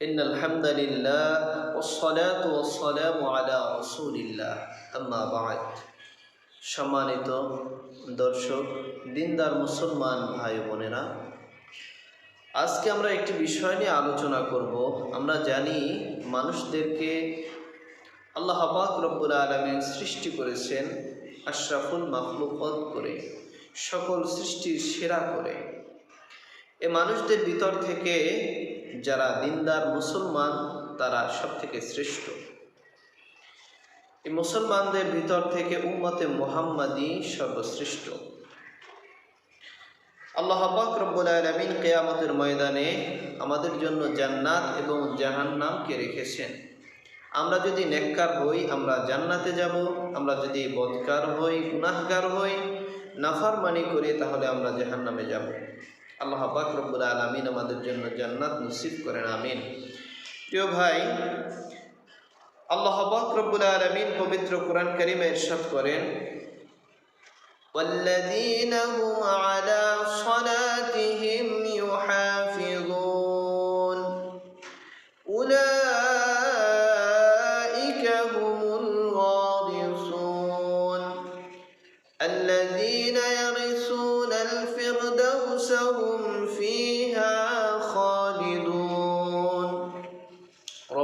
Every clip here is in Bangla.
إن الحمد لله والصلاة والسلام على رسول الله أما بعد সম্মানিত দর্শক দিনদার মুসলমান ভাই বোনেরা আজকে আমরা একটি বিষয় নিয়ে আলোচনা করব আমরা জানি মানুষদেরকে আল্লাহ পাক রব্বুল আলমিন সৃষ্টি করেছেন আশরাফুল মাহলুকত করে সকল সৃষ্টির সেরা করে এ মানুষদের ভিতর থেকে যারা দিনদার মুসলমান, তারা সব থেকে শ্রেষ্ঠ। এই মুসলমানদের ভিতর থেকে উম্মতে মোহাম্মদী সর্বশ্রেষ্ঠ। আল্লাহ পাক কেয়ামতের ময়দানে আমাদের জন্য জান্নাত এবং জাহান্নামকে রেখেছেন। আমরা যদি নেককার হই, আমরা জান্নাতে যাব। আমরা যদি বদকার হই, গুনাহগার হই, নাফারমানি করি তাহলে আমরা জাহান্নামে যাব। আল্লাহ পাক রব্বুল আলমিন আমাদের জন্য জান্নাত নসিব করেন আমিন প্রিয় ভাই আল্লাহ পাক রব্বুল আলমিন পবিত্র কোরআন করিমে ইরশাদ করেন والذين هم على صلاتهم يحافظون أولئك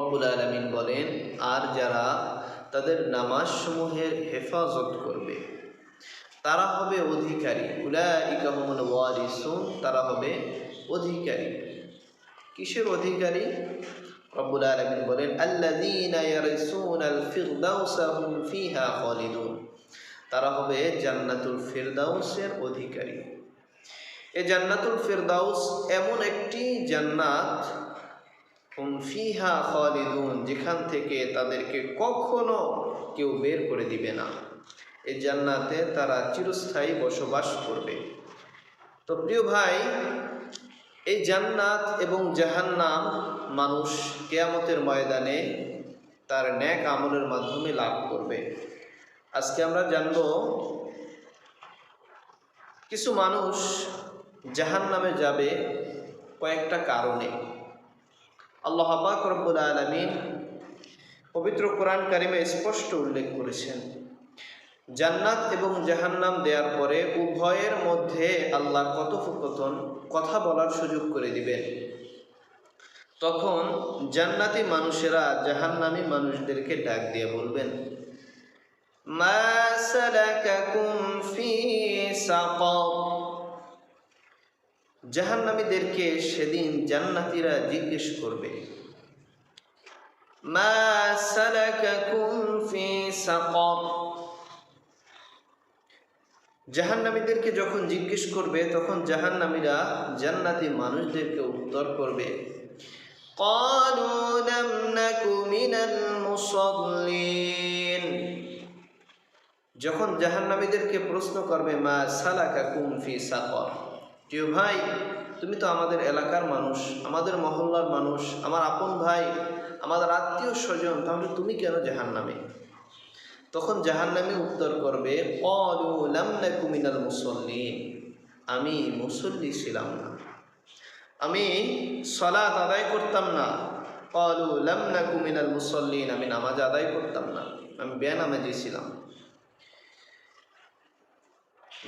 রব্বুল আলমিন বলেন, আর যারা তাদের নামাজসমূহের হেফাজত করবে, তারা হবে অধিকারী। উলাইকাহমুল ওয়ারিসুন, তারা হবে অধিকারী। কিসের অধিকারী? রব্বুল আলমিন বলেন আল্লাহিদুন তারা হবে জান্নাতুল ফেরদাউসের অধিকারী। এ জান্নাতুল ফেরদাউস এমন একটি জান্নাত ফিহা খালিদুন, যেখান থেকে তাদেরকে কখনো কেউ বের করে দিবে না। এই জান্নাতে তারা চিরস্থায়ী বসবাস করবে। তো প্রিয় ভাই, এই জান্নাত এবং জাহান্নাম মানুষ কেয়ামতের ময়দানে তার ন্যাক আমলের মাধ্যমে লাভ করবে। আজকে আমরা জানব, কিছু মানুষ জাহান্নামে যাবে কয়েকটা কারণে। আল্লাহ রব্বুল আলমিন পবিত্র কোরআন কারিমে স্পষ্ট উল্লেখ করেছেন। জান্নাত এবং জাহান্নাম দেওয়ার পরে উভয়ের মধ্যে আল্লাহ কথোপকথন কথা বলার সুযোগ করে দিবেন। তখন জান্নাতি মানুষেরা জাহান্নামী মানুষদেরকে ডাক দিয়ে বলবেন, মা সালাকাকুম ফি সাকার? জাহান্নামীদেরকে সেদিন জান্নাতিরা জিজ্ঞেস করবে জাহান্নামীদেরকে যখন জিজ্ঞেস করবে, তখন জাহান্নামীরা জান্নাতি মানুষদেরকে উত্তর করবে যখন জাহান্নামীদেরকে প্রশ্ন করবে, মা সালাকা কুমফি সাকর প্রিয় ভাই, তুমি তো আমাদের এলাকার মানুষ, আমাদের মহল্লার মানুষ, আমার আপন ভাই, আমাদের আত্মীয় স্বজন, তাহলে তুমি কেন জাহান্নামে? তখন জাহান্নামে উত্তর করবে কুমিনাল মুসল্লিন। আমি মুসল্লি ছিলাম না। আমি সলাত আদায় করতাম না। কুমিনাল মুসল্লিন। আমি নামাজ আদায় করতাম না। আমি বেনামাজি ছিলাম।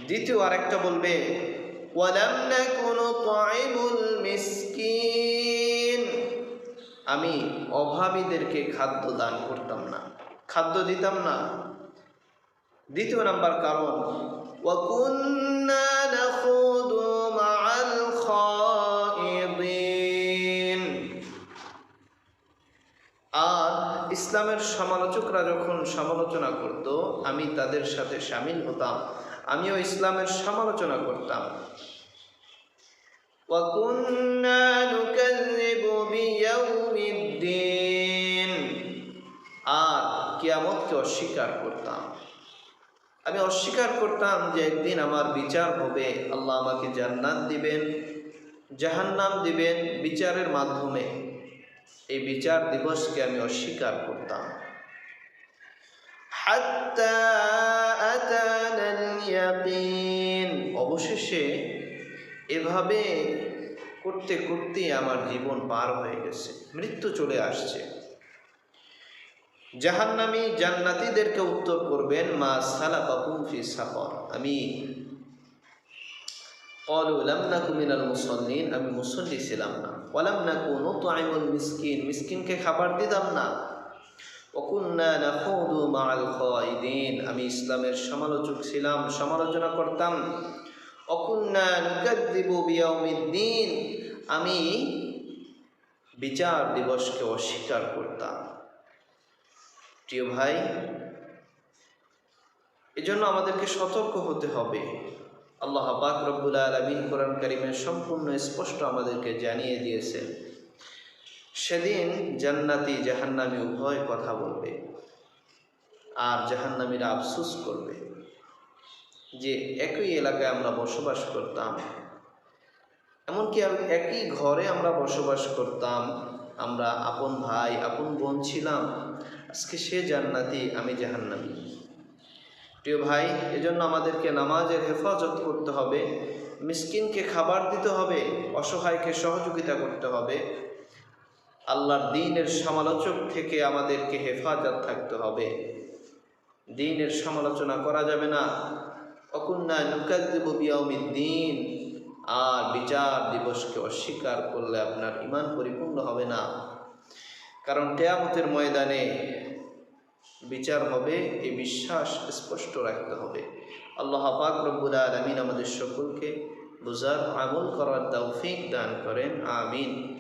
দ্বিতীয় আরেকটা বলবে ওয়ালাম নাকুনু তাইমুল মিসকিন। আমি অভাবীদেরকে খাদ্য দান করতাম না, খাদ্য দিতাম না। দ্বিতীয় নাম্বার কারণ, ওয়াকুন্না নাখুদু মাআল খাইদিন। আর ইসলামের সমালোচকরা যখন সমালোচনা করত, আমি তাদের সাথে সামিল হতাম। আমিও ইসলামের সমালোচনা করতাম। আর কিয়ামতকে অস্বীকার করতাম। আমি অস্বীকার করতাম যে একদিন আমার বিচার হবে, আল্লাহ আমাকে জান্নাত দিবেন, জাহান্নাম দিবেন বিচারের মাধ্যমে। এই বিচার দিবসকে আমি অস্বীকার করতাম। হাত্তা ইয়াকিন অবশেষে এভাবে করতে করতে আমার জীবন পার হয়ে গেছে, মৃত্যু চলে আসছে। জাহান্নামি জান্নাতিদেরকে উত্তর করবেন, মা সালা ফি সাপর আমি আমি মুসল্লি ছিলাম না। বললাম না কোনো তো আইমুল মিসকিন। মিসকিনকে খাবার দিতাম না। আমি ইসলামের সমালোচক ছিলাম, সমালোচনা করতাম। অকুন্না আমি বিচার দিবসকে অস্বীকার করতাম। প্রিয় ভাই, এজন্য আমাদেরকে সতর্ক হতে হবে। আল্লাহ পাক আলমিন কোরআন করিমের সম্পূর্ণ স্পষ্ট আমাদেরকে জানিয়ে দিয়েছেন। সেদিন জান্নাতি জাহান্নামি উভয় কথা বলবে আর জাহান্নামীরা আফসুস করবে যে একই এলাকায় আমরা বসবাস করতাম। এমনকি আমি একই ঘরে আমরা বসবাস করতাম। আমরা আপন ভাই, আপন বোন ছিলাম। আজকে সে জান্নাতি, আমি জাহান্নামি। প্রিয় ভাই, এজন্য আমাদেরকে নামাজের হেফাজত করতে হবে, মিসকিনকে খাবার দিতে হবে, অসহায়কে সহযোগিতা করতে হবে। আল্লাহর দিনের সমালোচক থেকে আমাদেরকে হেফাজত থাকতে হবে। দিনের সমালোচনা করা যাবে না। অকুন্না নুকাদ্দিবিয়াউমিদ দিন আর বিচার দিবসকে অস্বীকার করলে আপনার ইমান পরিপূর্ণ হবে না। কারণ কেয়ামতের ময়দানে বিচার হবে, এই বিশ্বাস স্পষ্ট রাখতে হবে। আল্লাহ পাক রব্বুল আলমিন আমাদের সকলকে বুঝার আমল করার তৌফিক দান করেন। আমিন।